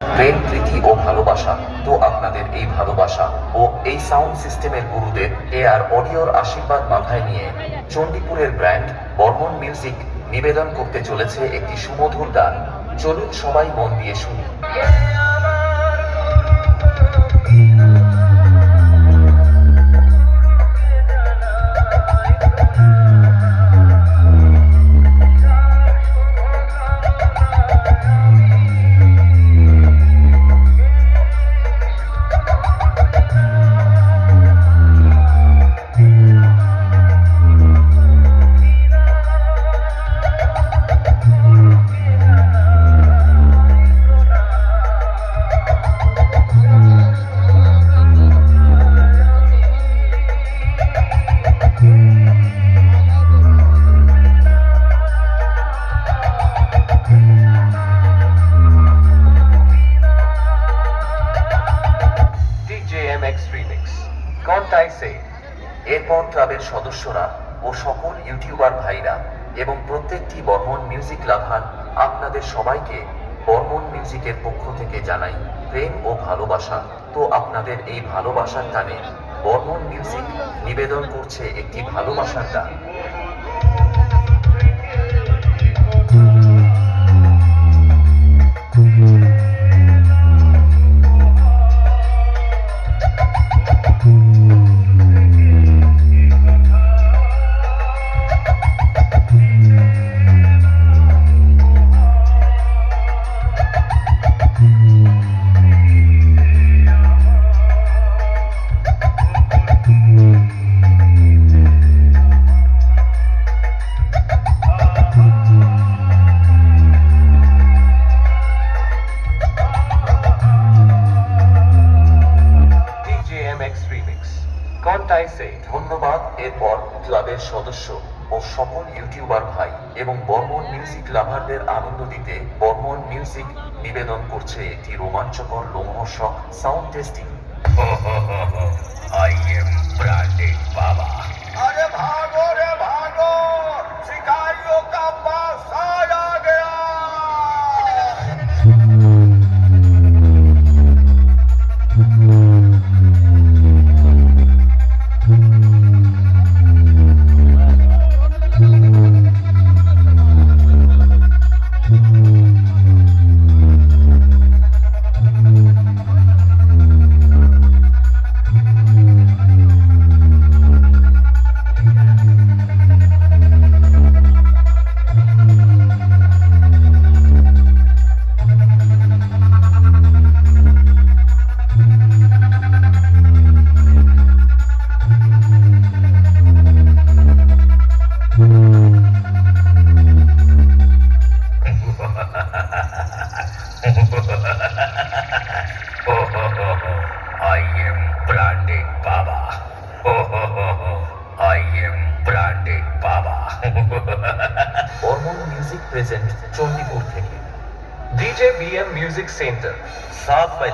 প্রেম, প্রীতি ও ভালোবাসা। তো আপনাদের এই ভালোবাসা ও এই সাউন্ড সিস্টেমের গুরুদের এ আর অডিওর আশীর্বাদ মাথায় নিয়ে চণ্ডীপুরের ব্র্যান্ড বর্মন মিউজিক নিবেদন করতে চলেছে একটি সুমধুর গান। চলুন সবাই মন দিয়ে শুনি। Say. এরপর ক্লাবের সদস্যরা ও সকল ইউটিউবার ভাইরা এবং প্রত্যেকটি বর্মন মিউজিক লাভার আপনাদের সবাইকে বর্মন মিউজিকের পক্ষ থেকে জানাই প্রেম ও ভালোবাসা তো আপনাদের এই ভালোবাসার টানে বর্মন মিউজিক নিবেদন করছে একটি ভালোবাসার গান রিমিক্স Kontai Say. ধন্যবাদ এরপর ক্লাবের সদস্য ও সকল ইউটিউবার ভাই এবং বর্মন মিউজিক লাভারদের আনন্দ দিতে বর্মন মিউজিক নিবেদন করছে একটি রোমাঞ্চকর লোমহর্ষক sound testing I am branded Baba. I am branded Baba. I am branded Baba. Barman music present Chandipur থেকে DJ BM Music Center. South by